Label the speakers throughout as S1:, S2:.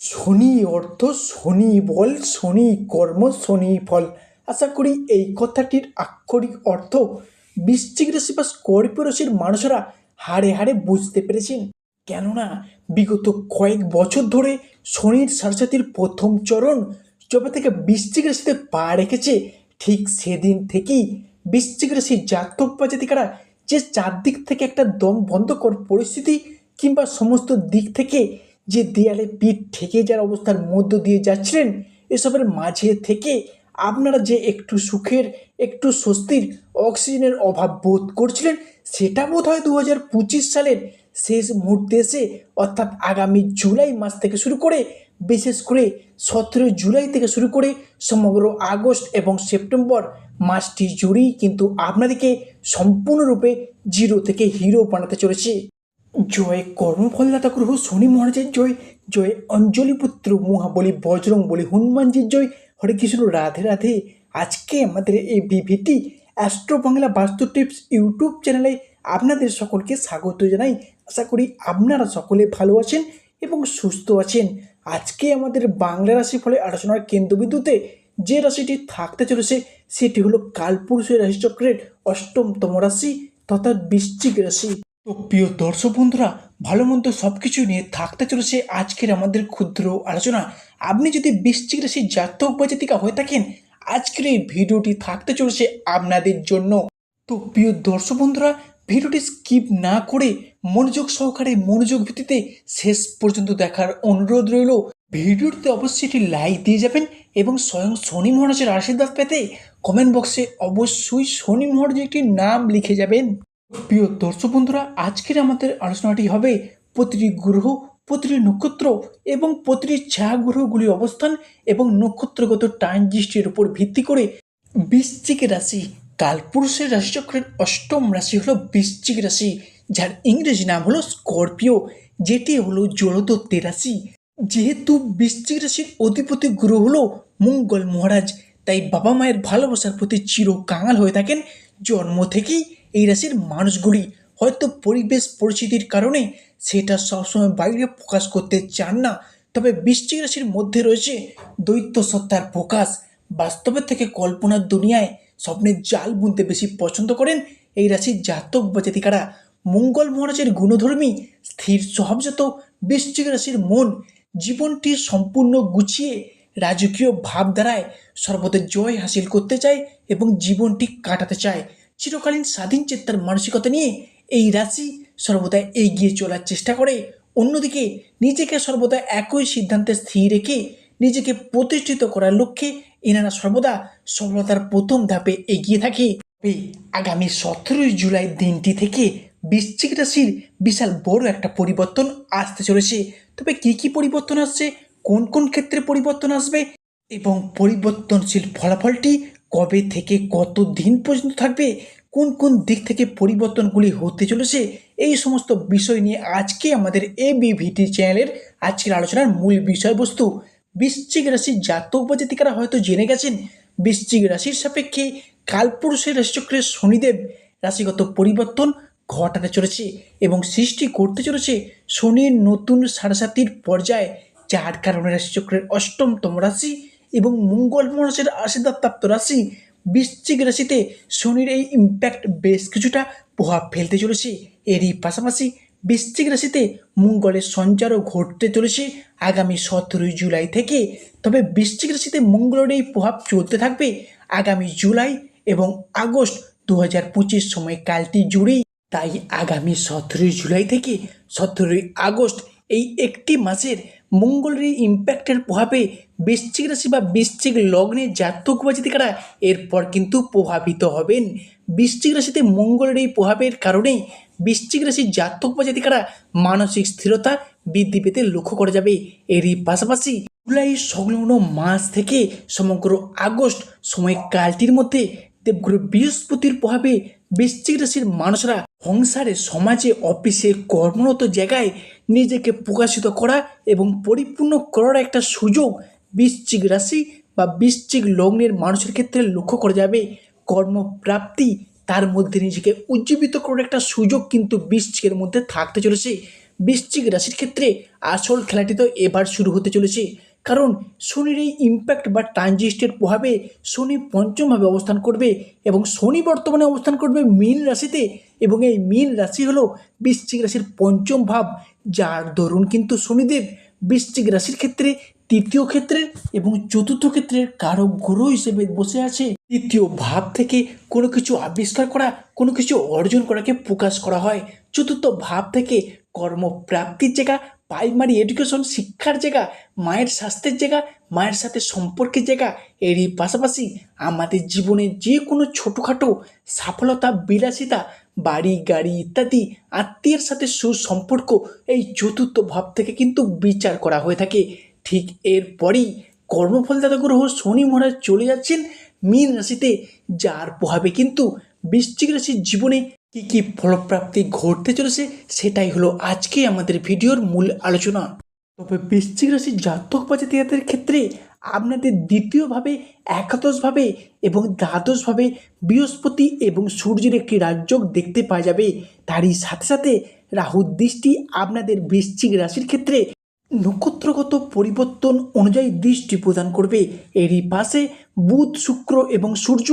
S1: শনি অর্থ শনি বল, শনি কর্ম, শনি ফল। আশা করি এই কথাটির আক্ষরিক অর্থ বৃশ্চিক রাশি বা স্কর্পিও রাশির মানুষেরা হাড়ে হাড়ে বুঝতে পেরেছেন। কেননা বিগত কয়েক বছর ধরে শনির সারসাথীর প্রথম চরণ যবে থেকে বৃশ্চিক রাশিতে পা রেখেছে, ঠিক সেদিন থেকেই বৃশ্চিক রাশির জাতক বা জাতিকারা যে চারদিক থেকে একটা দম বন্ধকর পরিস্থিতি কিংবা সমস্ত দিক থেকে যে দেয়ালে পিঠ ঠেকে যাওয়ার অবস্থার মধ্য দিয়ে যাচ্ছিলেন, এসবের মাঝে থেকে আপনারা যে একটু সুখের, একটু স্বস্তির, অক্সিজেনের অভাব বোধ করছিলেন, সেটা বোধ হয় দু হাজার পঁচিশ সালের শেষ মুহূর্তে এসে, অর্থাৎ আগামী জুলাই মাস থেকে শুরু করে, বিশেষ করে সতেরো জুলাই থেকে শুরু করে সমগ্র আগস্ট এবং সেপ্টেম্বর মাসটি জুড়েই কিন্তু আপনাদেরকে সম্পূর্ণরূপে জিরো থেকে হিরো বানাতে চলেছে। জয় কর্মফলদাতা গ্রহ শনি মহারাজের জয় জয় অঞ্জলি পুত্র মহাবলী বজরং বলি হনুমানজির জয়। হরে কৃষ্ণ, রাধে রাধে। আজকে আমাদের এই বিভিটি অ্যাস্ট্রো বাংলা বাস্তু টিপস ইউটিউব চ্যানেলে আপনাদের সকলকে স্বাগত জানাই। আশা করি আপনারা সকলে ভালো আছেন এবং সুস্থ আছেন। আজকে আমাদের বাংলা রাশি ফলে আলোচনার কেন্দ্রবিন্দুতে যে রাশিটি থাকতে চলেছে, সেটি হলো কালপুরুষের রাশিচক্রের অষ্টমতম রাশি তথা বৃশ্চিক রাশি। তো প্রিয় দর্শক বন্ধুরা, ভালো মন্দ সব কিছু নিয়ে থাকতে চলেছে আজকের আমাদের ক্ষুদ্র আলোচনা। আপনি যদি বৃশ্চিক রাশির জাতক বা জাতিকা হয়ে থাকেন, আজকের এই ভিডিওটি থাকতে চলেছে আপনাদের জন্য। তো প্রিয় দর্শক বন্ধুরা, ভিডিওটি স্কিপ না করে মনোযোগ সহকারে মনোযোগ ভিত্তিতে শেষ পর্যন্ত দেখার অনুরোধ রইল। ভিডিওটিতে অবশ্যই একটি লাইক দিয়ে যাবেন এবং স্বয়ং শনি মহারাজের আশীর্বাদ পেতে কমেন্ট বক্সে অবশ্যই শনি মহারাজের একটি নাম লিখে যাবেন। প্রিয় দর্শক বন্ধুরা, আজকের আমাদের আলোচনাটি হবে প্রতিটি গ্রহ, প্রতিটি নক্ষত্র এবং প্রতিটি ছায়া গ্রহগুলির অবস্থান এবং নক্ষত্রগত ট্রানজিস্টের উপর ভিত্তি করে বৃশ্চিক রাশি কালপুরুষের রাশিচক্রের অষ্টম রাশি হলো বৃশ্চিক রাশি, যার ইংরেজি নাম হলো স্করপিও, যেটি হলো জলতত্ত্বের রাশি। যেহেতু বৃশ্চিক রাশির অধিপতি গ্রহ হলো মঙ্গল মহারাজ, তাই বাবা মায়ের ভালোবাসার প্রতি চির কাঙাল হয়ে থাকেন, জন্ম থেকেই এই রাশির মানুষগুলি হয়তো পরিবেশ পরিস্থিতির কারণে সেটা সবসময় বাইরে প্রকাশ করতে চান না। তবে বৃশ্চিক রাশির মধ্যে রয়েছে দৈত্য সত্তার প্রকাশ। বাস্তবের থেকে কল্পনার দুনিয়ায় স্বপ্নের জাল বুনতে বেশি পছন্দ করেন এই রাশির জাতক বা জাতিকারা। মঙ্গল মহারাজের গুণধর্মী, স্থির স্বভাবজাত বৃশ্চিক রাশির মন জীবনটি সম্পূর্ণ গুছিয়ে রাজকীয় ভাবধারায় সর্বদা জয় হাসিল করতে চায় এবং জীবনটি কাটাতে চায়। চিরকালীন স্বাধীন চেত্তার মানসিকতা নিয়ে এই রাশি সর্বদা এগিয়ে চলার চেষ্টা করে। অন্যদিকে নিজেকে সর্বদা একই সিদ্ধান্তে স্থির রেখে নিজেকে প্রতিষ্ঠিত করার লক্ষ্যে এনারা সর্বদা সফলতার প্রথম ধাপে এগিয়ে থাকে। আগামী সতেরোই জুলাই দিনটি থেকে বৃশ্চিক রাশির বিশাল বড় একটা পরিবর্তন আসতে চলেছে। তবে কি কি পরিবর্তন আসছে, কোন কোন ক্ষেত্রে পরিবর্তন আসবে এবং পরিবর্তনশীল ফলাফলটি কবে থেকে কত দিন পর্যন্ত থাকবে? কোন কোন দিক থেকে পরিবর্তনগুলি হতে চলেছে? এই সমস্ত বিষয় নিয়ে আজকে আমাদের এ বিভিটি চ্যানেলের আজকের আলোচনার মূল বিষয়বস্তু। বৃশ্চিক রাশির জাতক বা জাতিকারা হয়তো জেনে গেছেন, বৃশ্চিক রাশির সাপেক্ষে কালপুরুষের রাশিচক্রের শনিদেব রাশিগত পরিবর্তন ঘটাতে চলেছে এবং সৃষ্টি করতে চলেছে শনির নতুন সাড়ে পর্যায়ে, যার কারণে রাশিচক্রের অষ্টমতম রাশি এবং মঙ্গল মহারাজের আশীর্বাদপ্রাপ্ত রাশি বৃশ্চিক রাশিতে শনির এই ইম্প্যাক্ট বেশ কিছুটা প্রভাব ফেলতে চলেছে। এরই পাশাপাশি বৃশ্চিক রাশিতে মঙ্গলের সঞ্চারও ঘটতে চলেছে আগামী সতেরোই জুলাই থেকে। তবে বৃশ্চিক রাশিতে মঙ্গলের এই প্রভাব চলতে থাকবে আগামী জুলাই এবং আগস্ট দু হাজার পঁচিশ সময়কালটি জুড়েই। তাই আগামী সতেরোই জুলাই থেকে সতেরোই আগস্ট এই একটি মাসের মঙ্গলের এই ইম্প্যাক্টের প্রভাবে বৃশ্চিক রাশি বা বৃশ্চিক লগ্নে জাতক বা জাতিকারা এরপর কিন্তু প্রভাবিত হবেন। বৃশ্চিক রাশিতে মঙ্গলের এই প্রভাবের কারণেই বৃশ্চিক রাশির জাতক বা জাতিকারা মানসিক স্থিরতা বৃদ্ধি পেতে লক্ষ্য করা যাবে। এরই পাশাপাশি জুলাই সংলগ্ন মাস থেকে সমগ্র আগস্ট সময়কালটির মধ্যে দেবগুরু বৃহস্পতির প্রভাবে বৃশ্চিক রাশির মানুষরা সংসারে, সমাজে, অফিসে, কর্মরত জায়গায় নিজেকে প্রকাশিত করা এবং পরিপূর্ণ করার একটা সুযোগ বৃশ্চিক রাশি বা বৃশ্চিক লগ্নের মানুষের ক্ষেত্রে লক্ষ্য করা যাবে। কর্মপ্রাপ্তি তার মধ্যে নিজেকে উজ্জীবিত করার একটা সুযোগ কিন্তু বৃশ্চিকের মধ্যে থাকতে চলেছে। বৃশ্চিক রাশির ক্ষেত্রে আসল খেলাটি তো এবার শুরু হতে চলেছে। কারণ শনির এই ইম্প্যাক্ট বা ট্রানজিস্টের প্রভাবে শনি পঞ্চমভাবে অবস্থান করবে এবং শনি বর্তমানে অবস্থান করবে মীন রাশিতে এবং এই মীন রাশি হলো বৃশ্চিক রাশির পঞ্চম ভাব। যার দরুন কিন্তু শনিদেব বৃশ্চিক রাশির ক্ষেত্রে, তৃতীয় ক্ষেত্রে এবং চতুর্থ ক্ষেত্রের কারক গ্রহ হিসেবে বসে আছে। তৃতীয় ভাব থেকে কোনো কিছু আবিষ্কার করা, কোনো কিছু অর্জন করাকে প্রকাশ করা হয়। চতুর্থ ভাব থেকে কর্মপ্রাপ্তির জায়গা প্রাইমারি এডুকেশন শিক্ষার জায়গা, মায়ের স্বাস্থ্যের জায়গা, মায়ের সাথে সম্পর্কের জায়গা, এরই পাশাপাশি আমাদের জীবনে যে কোনো ছোটোখাটো সফলতা বিলাসিতা বাড়ি, গাড়ি ইত্যাদি আত্মীয়ের সাথে সুসম্পর্ক এই চতুর্থ ভাব থেকে কিন্তু বিচার করা হয়ে থাকে। ঠিক এরপরই কর্মফলদাতা গ্রহ শনি মহারাজ চলে যাচ্ছেন মীন রাশিতে, যার প্রভাবে কিন্তু বৃশ্চিক রাশির জীবনে কি কি ফলপ্রাপ্তি ঘটতে চলেছে সেটাই হলো আজকে আমাদের ভিডিওর মূল আলোচনা। তবে বৃশ্চিক রাশির জাতক বা জাতীয়দের ক্ষেত্রে আপনাদের দ্বিতীয়ভাবে, একাদশভাবে এবং দ্বাদশভাবে বৃহস্পতি এবং সূর্যের একটি রাজযোগ দেখতে পাওয়া যাবে। তারই সাথে সাথে রাহুর দৃষ্টি আপনাদের বৃশ্চিক রাশির ক্ষেত্রে নক্ষত্রগত পরিবর্তন অনুযায়ী দৃষ্টি প্রদান করবে। এরই পাশে বুধ, শুক্র এবং সূর্য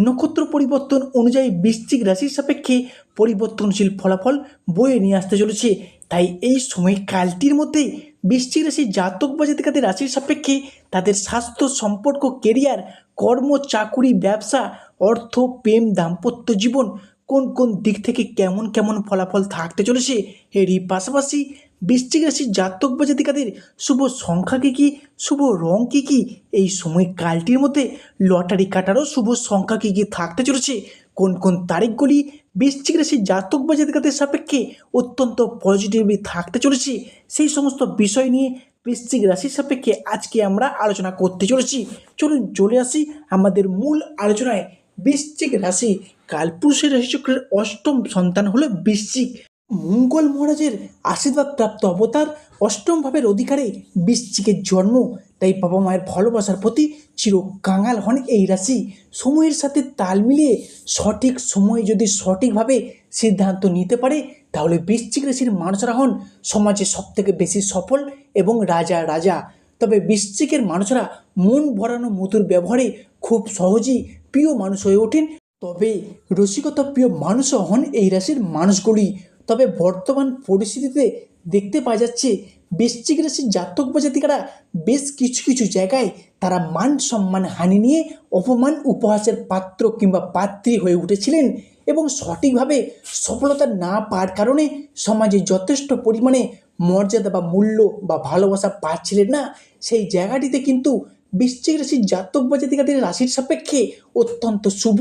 S1: নক্ষত্র পরিবর্তন অনুযায়ী বৃশ্চিক রাশির সাপেক্ষে পরিবর্তনশীল ফলাফল বয়ে নিয়ে আসতে চলেছে। তাই এই সময়কালটির মধ্যে বৃশ্চিক রাশির জাতক বা জাতিকাদের রাশির সাপেক্ষে তাদের স্বাস্থ্য, সম্পর্ক কেরিয়ার কর্ম, চাকুরি, ব্যবসা, অর্থ, প্রেম, দাম্পত্য জীবন কোন কোন দিক থেকে কেমন কেমন ফলাফল থাকতে চলেছে এরই পাশাপাশি বৃশ্চিক রাশির জাতক বা জাতিকাদের শুভ সংখ্যা কী কী, শুভ রং কী কী, এই সময় কালটির মধ্যে লটারি কাটারও শুভ সংখ্যা কী কী থাকতে চলেছে, কোন কোন তারিখগুলি বৃশ্চিক রাশির জাতক বা জাতিকাদের সাপেক্ষে অত্যন্ত পজিটিভলি থাকতে চলেছি। সেই সমস্ত বিষয় নিয়ে বৃশ্চিক রাশির সাপেক্ষে আজকে আমরা আলোচনা করতে চলেছি। চলুন চলে আসি আমাদের মূল আলোচনায়। বৃশ্চিক রাশি কালপুরুষের রাশিচক্রের অষ্টম সন্তান হলো বৃশ্চিক। মঙ্গল মহারাজের আশীর্বাদ প্রাপ্ত অবতার অষ্টম ভাবের অধিকারে বৃশ্চিকের জন্ম। তাই বাবা মায়ের ভালোবাসার প্রতি চির কাঙাল হন এই রাশি। সময়ের সাথে তাল মিলিয়ে সঠিক সময়ে যদি সঠিকভাবে সিদ্ধান্ত নিতে পারে, তাহলে বৃশ্চিক রাশির মানুষরা হন সমাজে সবথেকে বেশি সফল এবং রাজা রাজা। তবে বৃশ্চিকের মানুষরা মন ভরানো মধুর ব্যবহারে খুব সহজেই প্রিয় মানুষ হয়ে ওঠেন। তবে রসিকতা প্রিয় মানুষও হন এই রাশির মানুষগুলি। তবে বর্তমান পরিস্থিতিতে দেখতে পাওয়া যাচ্ছে বৃশ্চিক রাশির জাতক বা জাতিকারা বেশ কিছু কিছু জায়গায় তারা মান সম্মান, হানি নিয়ে অপমান, উপহাসের পাত্র কিংবা পাত্রী হয়ে উঠেছিলেন এবং সঠিকভাবে সফলতা না পাওয়ার কারণে সমাজে যথেষ্ট পরিমাণে মর্যাদা বা মূল্য বা ভালোবাসা পাচ্ছিলেন না। সেই জায়গাটিতে কিন্তু বৃশ্চিক রাশির জাতক বা জাতিকাদের রাশির সাপেক্ষে অত্যন্ত শুভ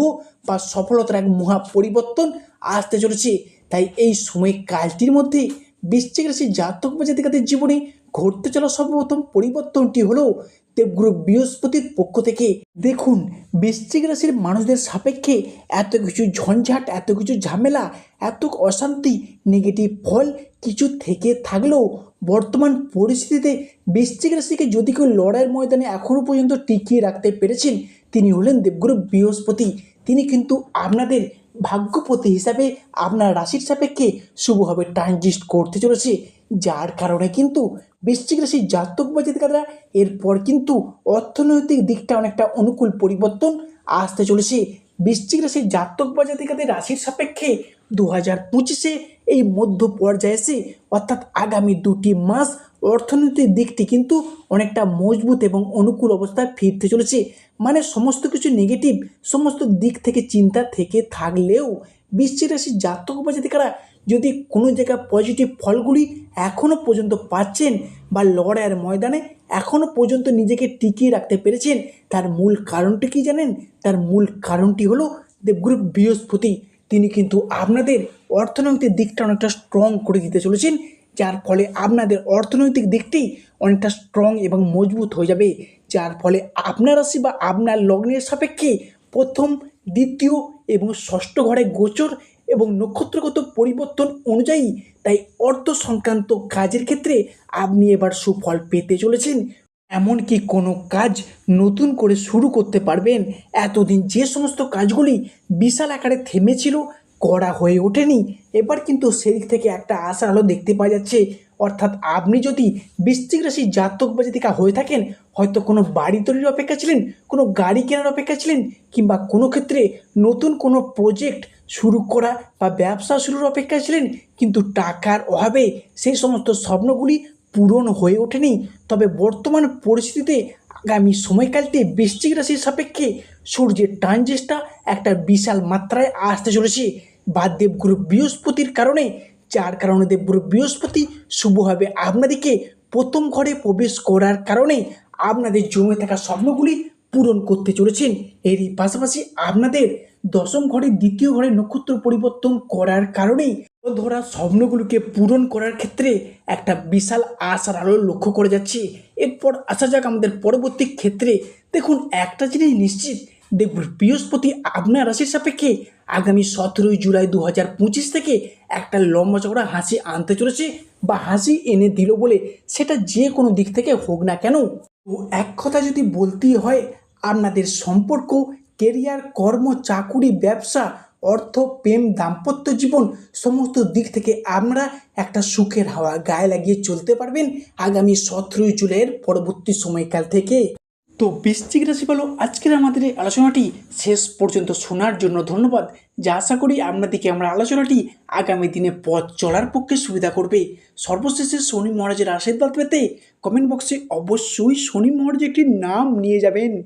S1: বা সফলতার এক মহা পরিবর্তন আসতে চলেছে। তাই এই সময় কালটির মধ্যে বৃশ্চিক রাশির জাতক বা জাতিকাদের জীবনে ঘটতে চলা সর্বপ্রথম পরিবর্তনটি হলো দেবগুরু বৃহস্পতির পক্ষ থেকে। দেখুন বৃশ্চিক রাশির মানুষদের সাপেক্ষে এত কিছু ঝঞ্ঝাট, এত কিছু ঝামেলা, এত অশান্তি নেগেটিভ ফল কিছু থেকে থাকলেও বর্তমান পরিস্থিতিতে বৃশ্চিক রাশিকে যদি কেউ লড়াইয়ের ময়দানে এখনও পর্যন্ত টিকিয়ে রাখতে পেরেছেন, তিনি হলেন দেবগুরু বৃহস্পতি। তিনি কিন্তু আপনাদের ভাগ্যপতি হিসাবে আপনার রাশির সাপেক্ষে শুভভাবে ট্রানজিস্ট করতে চলেছে। যার কারণে কিন্তু বৃশ্চিক রাশির জাতক বা জাতিকারা এরপর কিন্তু অর্থনৈতিক দিকটা অনেকটা অনুকূল পরিবর্তন আসতে চলেছে। বৃশ্চিক রাশির জাতক বা জাতিকাদের রাশির সাপেক্ষে দু হাজার পঁচিশে এই মধ্য পর্যায়ে এসে অর্থাৎ আগামী দুটি মাস অর্থনৈতিক দিকটি কিন্তু অনেকটা মজবুত এবং অনুকূল অবস্থায় ফিরতে চলেছে। মানে সমস্ত কিছু নেগেটিভ সমস্ত দিক থেকে চিন্তা থেকে থাকলেও বৃশ্চিক রাশির জাতক বা জাতিকারা যদি কোনো জায়গায় পজিটিভ ফলগুলি এখনও পর্যন্ত পাচ্ছেন বা লড়াইয়ের ময়দানে এখনও পর্যন্ত নিজেকে টিকিয়ে রাখতে পেরেছেন, তার মূল কারণটি কি জানেন? তার মূল কারণটি হলো দেবগুরু বৃহস্পতি। তিনি কিন্তু আপনাদের অর্থনৈতিক দিকটা অনেকটা স্ট্রং করে দিতে চলেছেন। যার ফলে আপনাদের অর্থনৈতিক দিকটি অনেকটা স্ট্রং এবং মজবুত হয়ে যাবে। যার ফলে আপনার রাশি বা আপনার লগ্নের সাপেক্ষে প্রথম, দ্বিতীয় এবং ষষ্ঠ ঘরে গোচর এবং নক্ষত্রগত পরিবর্তন অনুযায়ী তাই অর্থ সংক্রান্ত কাজের ক্ষেত্রে আপনি এবার সুফল পেতে চলেছেন। এমনকি কোনো কাজ নতুন করে শুরু করতে পারবেন। এতদিন যে সমস্ত কাজগুলি বিশাল আকারে থেমেছিল করা হয়ে ওঠেনি। এবার কিন্তু সেদিক থেকে একটা আশার আলো দেখতে পাওয়া যাচ্ছে। অর্থাৎ আপনি যদি বৃশ্চিক রাশি জাতক বা জাতিকা হয়ে থাকেন, হয়তো কোনো বাড়ি তৈরির অপেক্ষা ছিলেন, কোনো গাড়ি কেনার অপেক্ষা ছিলেন, কিংবা কোনো ক্ষেত্রে নতুন কোনো প্রজেক্ট শুরু করা বা ব্যবসা শুরুর অপেক্ষা ছিলেন, কিন্তু টাকার অভাবে সেই সমস্ত স্বপ্নগুলি পূরণ হয়ে ওঠেনি। তবে বর্তমান পরিস্থিতিতে আগামী সময়কালটি বৃশ্চিক রাশির সাপেক্ষে সূর্যের ট্রানজিস্টটা একটা বিশাল মাত্রায় আসতে চলেছে। বা দেবগুরু বৃহস্পতির কারণে, যার কারণে দেবগুরু বৃহস্পতি শুভভাবে আপনাদেরকে প্রথম ঘরে প্রবেশ করার কারণে আপনাদের জমে থাকা স্বপ্নগুলি পূরণ করতে চলেছেন। এরই পাশাপাশি আপনাদের দশম ঘরে দ্বিতীয় ঘরে নক্ষত্র পরিবর্তন করার কারণেই ধরা স্বপ্নগুলোকে পূরণ করার ক্ষেত্রে একটা বিশাল আশার আলো লক্ষ্য করে যাচ্ছে। এরপর আসা যাক আমাদের পরবর্তী ক্ষেত্রে। দেখুন, একটা জিনিস নিশ্চিত, দেখুন, বৃহস্পতি আপনার রাশির সাপেক্ষে আগামী সতেরোই জুলাই দু হাজার পঁচিশ থেকে একটা লম্বা চওড়া হাসি আনতে চলেছে বা হাসি এনে দিল বলে সেটা যে কোনো দিক থেকে হোক না কেন। তো এক কথা যদি বলতেই হয়, আপনাদের সম্পর্ক কেরিয়ার কর্ম, চাকুরি, ব্যবসা অর্থ, প্রেম, দাম্পত্য জীবন সমস্ত দিক থেকে আপনারা একটা সুখের হাওয়া গায়ে লাগিয়ে চলতে পারবেন আগামী সতেরোই জুলাইয়ের পরবর্তী সময়কাল থেকে। তো বৃশ্চিক রাশি বলো, আজকের আমাদের এই আলোচনাটি শেষ পর্যন্ত শোনার জন্য ধন্যবাদ। যা আশা করি আপনাদেরকে আমরা আলোচনাটি আগামী দিনে পথ চলার পক্ষে সুবিধা করবে। সর্বশেষে শনি মহারাজের আশীর্বাদ পেতে কমেন্ট বক্সে অবশ্যই শনি মহারাজের একটি নাম নিয়ে যাবেন।